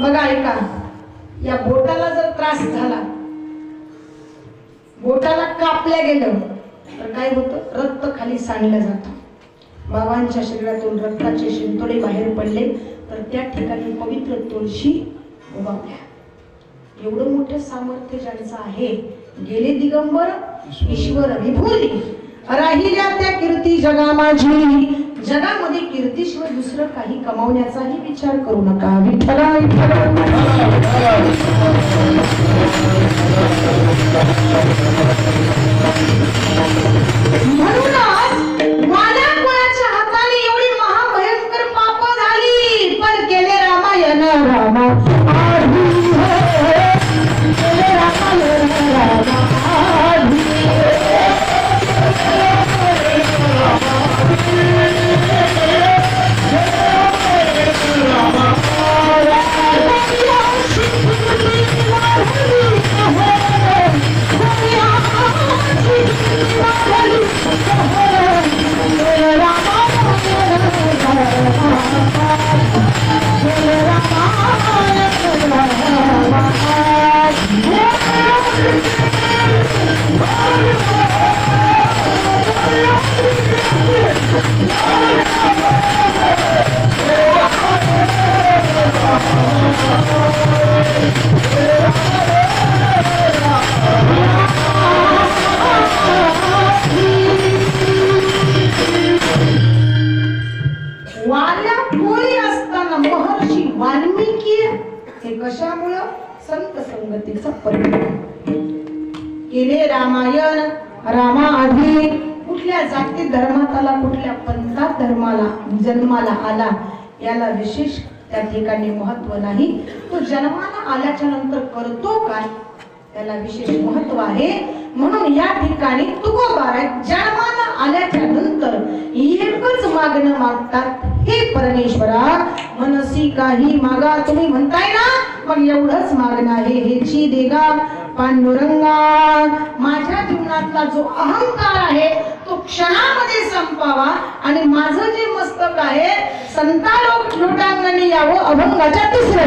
बघा ऐका या बोटाला जर त्रास झाला बोटाला कापल्या गेलं तर काय होतं? रक्त खाली सांडलं जातं. बाबांच्या शरीरातून रक्ताचे शिंतोडे बाहेर पडले तर त्या ठिकाणी पवित्र तुळशी उभावल्या एवढं मोठं सामर्थ्य ज्यांचं आहे गेले दिगंबर ईश्वर विभूली राहिल्या त्या कीर्ती जगा माझी जगामध्ये कीर्तीशिवाय दुसरं काही कमावण्याचाही विचार करू नका. विठ्ठला म्हणूनच आला याला विशेष त्या ठिकाणी महत्त्व नाही. तो जन्माला आल्याच्यानंतर करतो काय? त्याला विशेष महत्त्व आहे. म्हणून या ठिकाणी तुकोबाराय जन्माला आल्याच्यानंतर एकच मागणं मागतात हे परमेश्वरा मनसी काही मागा. तुम्ही म्हणताय ना मग एवढंच मागणं आहे हेची देगा पांडुरंगा. माझ्या जीवनातला जो अहंकार आहे तो क्षणामध्ये संपावा. आणि माझं जे मस्तक आहे संता लोक लोटांगणी यावं अभंगाच्या तिसऱ्या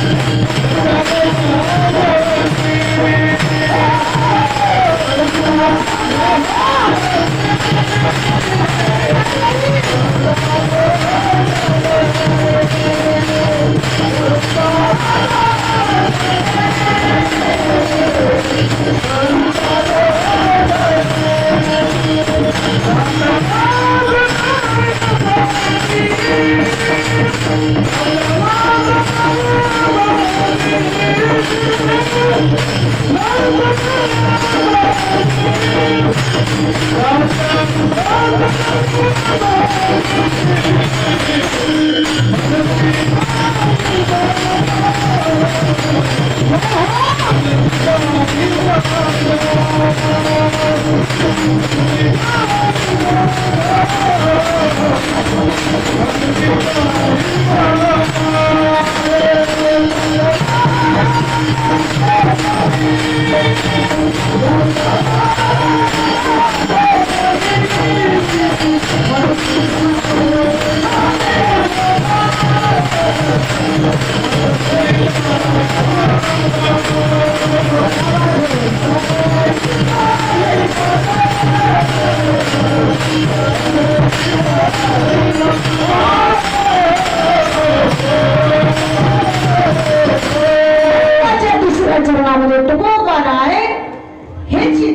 Oh,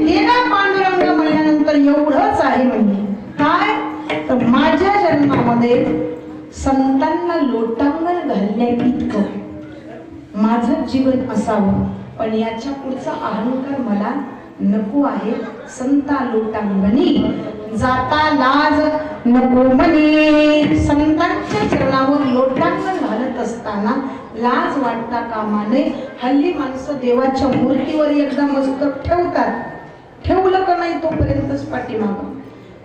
तेरा पांडुरंग म्हणल्यानंतर एवढंच आहे म्हणजे. काय? तर माझ्या जन्मामध्ये संतांना लोटांगण घालण्यात इतकं माझं जीवन असावं. पण याच्या पुढचा अहंकार मला नको आहे. संता लोटांगणी जाता लाज नको म्हणे. संतांच्या चरणावर लोटांगण घालत असताना लाज वाटता कामा नये. हल्ली माणसं देवाच्या मूर्तीवर एकदा मस्तक ठेवतात. नाही तोपर्यंतच पाठीमागं.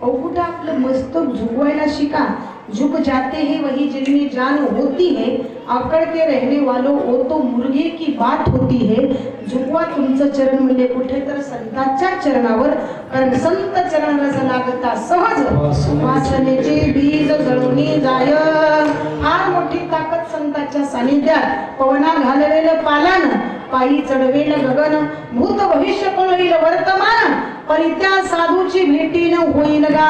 अहो कुठं आपलं मस्तक झुकवायला शिका. झुक जाते है वही जिनमें जान होती है. आकड़ के रहने वालों वो तो मुर्गे की बात होती है. झुकवा तुमचं चरण म्हणजे कुठे तर संतांच्या चरणावर कारण संत चरणाला लागता सहज. वासनेचे बीज जळवणी जाय. फार मोठी ताकद संतांच्या सानिध्यात. पवना घालवेल पालन. पायी चढवेल गगन. भूत भविष्य कळईल वर्तमान पण त्या साधूची भेटी न होईल गा.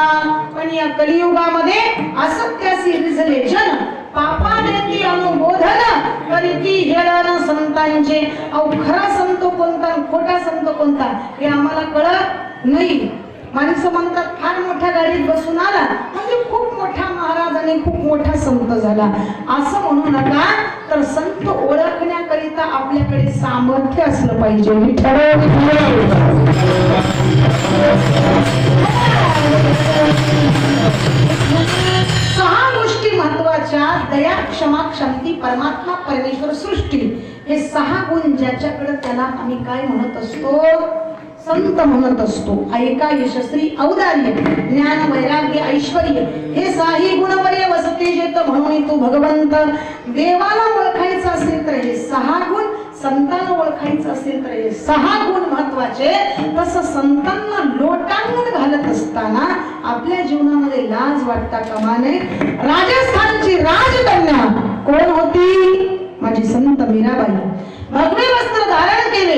पण या कलियुगामध्ये असत्यासी रिझले जन पापाने ती अनुबोधन करीती हेळन संतांचे. अहो खरा संत कोणता खोटा संत कोणता हे आम्हाला कळत नाही. माणसं म्हणतात फार मोठ्या गाडीत बसून आला म्हणजे खूप मोठा महाराज आणि खूप मोठा संत झाला. असं म्हणू नका तर संत ओळखण्याकरिता आपल्याकडे सामर्थ्य असलं पाहिजे. विठ्ठल. ज्याच्याकडे आम्ही काय म्हणत असतो? संत म्हणत असतो. ऐका यशस्वी औदार्य ज्ञान वैराग्य ऐश्वर हे साही गुणवर्य वसते जेत म्हणून तू भगवंत. देवाला ओळखायचं असेल तर हे सहा गुण संतांना ओळखायचं असेल तर हे सहा गुण महत्त्वाचे. तसं संतांना लोटांगण घालत असताना आपल्या जीवनामध्ये लाज वाटता कामा नये. राजस्थानची राजकन्या कोण होती? माझी संत मीराबाई. भगवे वस्त्र धारण केले.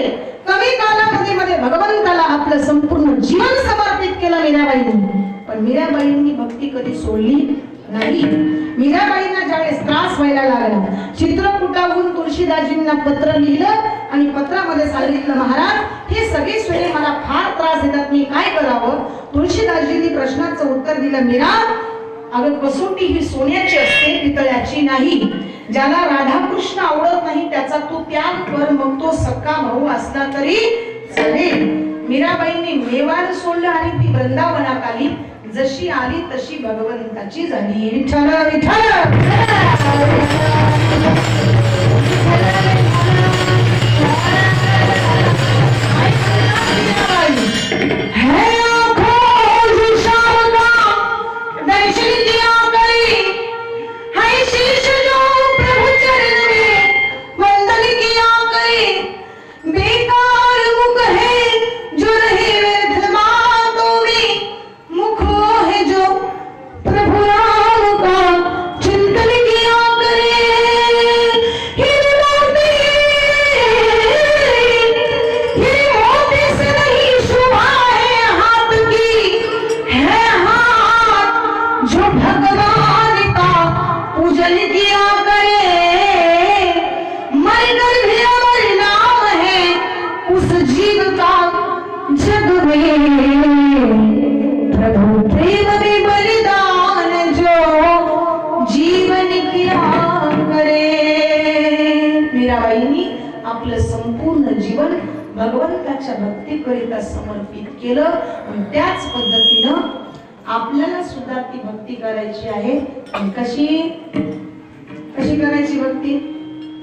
कमी कालावधीमध्ये भगवंताला आपलं संपूर्ण जीवन समर्पित केलं मीराबाईंनी. पण मीराबाईंनी भक्ती कधी सोडली नाही. मीराबाईंना ज्यावेळेस त्रास व्हायला लागला चित्रकूटाहून तुळशीदाजींना पत्र लिहिलं आणि पत्रामध्ये सांगितलं महाराज हे सगळे स्वयं मला फार त्रास देतात. मी काय करावं? तुळशीदाजींनी प्रश्नाचं उत्तर दिलं मीरा अगं कसोटी ही सोन्याची असते पितळ्याची नाही. ज्याला राधाकृष्ण आवडत नाही त्याचा तू त्याग कर मग तो सक्का भाऊ असला तरी चालेल. मीराबाईंनी मेवाड सोडलं आणि ती वृंदावनात आली. जशी आली तशी भगवंताची झाली. विठ्ठल विठ्ठल! भगवंताच्या भक्तीकरिता समर्पित केलं. त्याच पद्धतीनं आपल्याला सुद्धा ती भक्ती करायची आहे. कशी? कशी करायची भक्ती?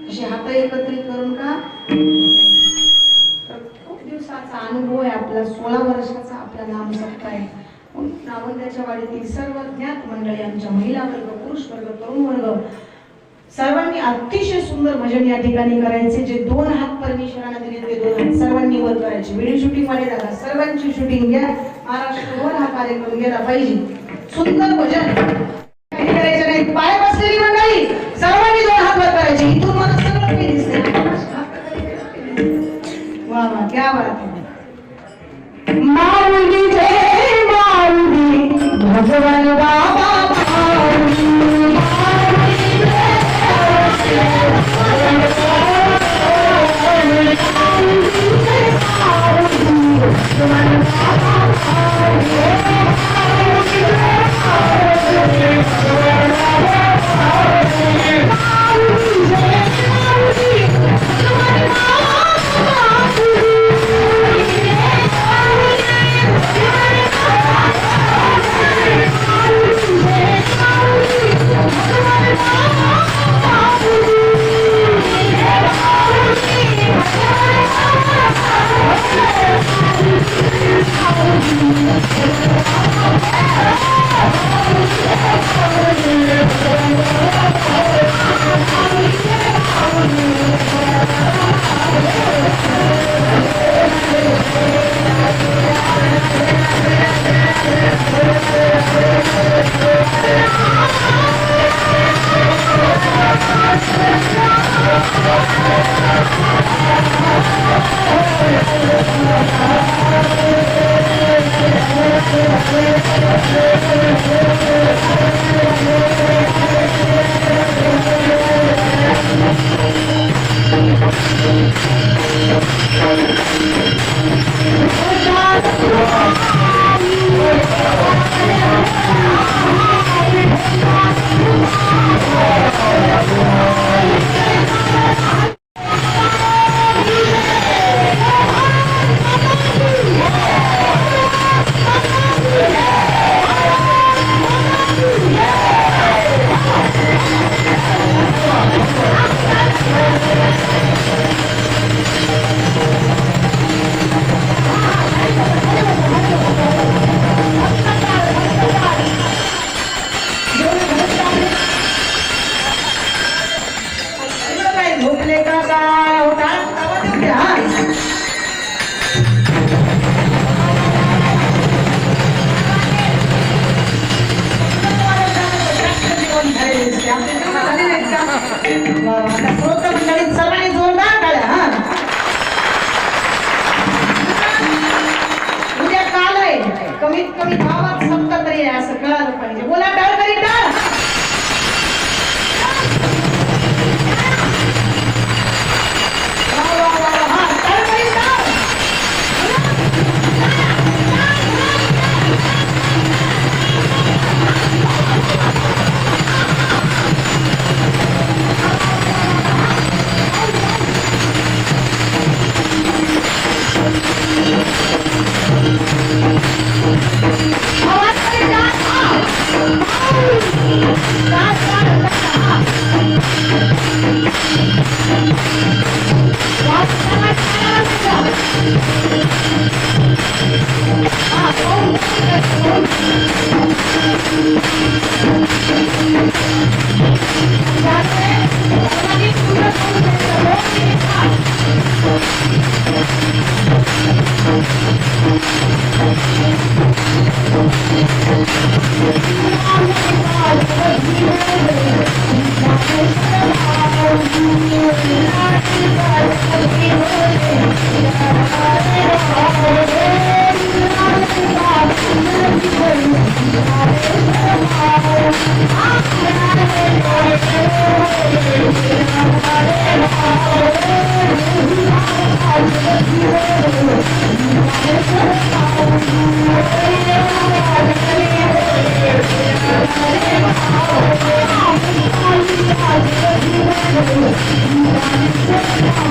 कशी हात एकत्रित करून का? खूप दिवसाचा अनुभव आहे आपला. सोळा वर्षाचा आपला नाम सप्ताह आहे नावंद्याच्या वाडीतील सर्व ज्ञात मंडळी आमच्या महिला वर्ग पुरुष वर्ग तरुण वर्ग सर्वांनी अतिशय सुंदर भजन या ठिकाणी करायचे जे दोन हात परमेश्वराने दिले ते दोन हात सर्वांनी वर करायचे. व्हिडिओ शूटिंगमध्ये झाला सर्वांची शूटिंग घ्या. महाराष्ट्रभर हा कार्यक्रम गेला पाहिजे. सुंदर भजन. करायचं नाही. पाय बसलेली मंडळी सर्वांनी दोन हात वर करायचे. इथून मला सर्व काही दिसतंय. वा वा क्या बात आहे. माऊली जय माऊली भगवान बाबा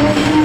हा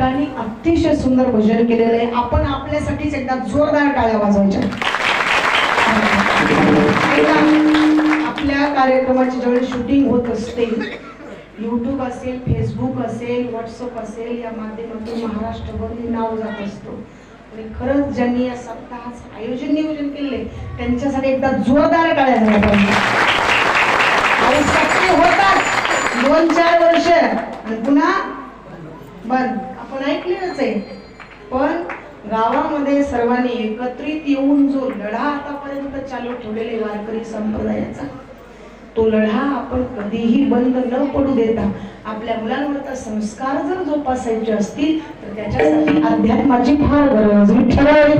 ठिकाणी अतिशय सुंदर भजन केलेलं आहे. आपण आपल्यासाठीच एकदा जोरदार टाळ्या वाजवायच्या. आपल्या कार्यक्रमाची ज्यावेळी शूटिंग होत असते युट्यूब असेल फेसबुक असेल व्हॉट्सअप असेल या माध्यमातून महाराष्ट्रभर हे नाव जात असतो. आणि खरंच ज्यांनी या सप्ताहाचं आयोजन नियोजन केले त्यांच्यासाठी एकदा जोरदार टाळ्या झाल्या पाहिजे. होतात दोन चार वर्ष आणि पुन्हा बंद आपण ऐकलेलंच आहे. पण गावामध्ये सर्वांनी एकत्रित येऊन जो लढा आतापर्यंत चालू ठेवलेले वारकरी संप्रदायाचा तो लढा आपण कधीही बंद न पडू देता आपल्या मुलांवर संस्कार जर जोपासायचे असतील तर त्याच्यासाठी अध्यात्माची फार गरज विठ्ठल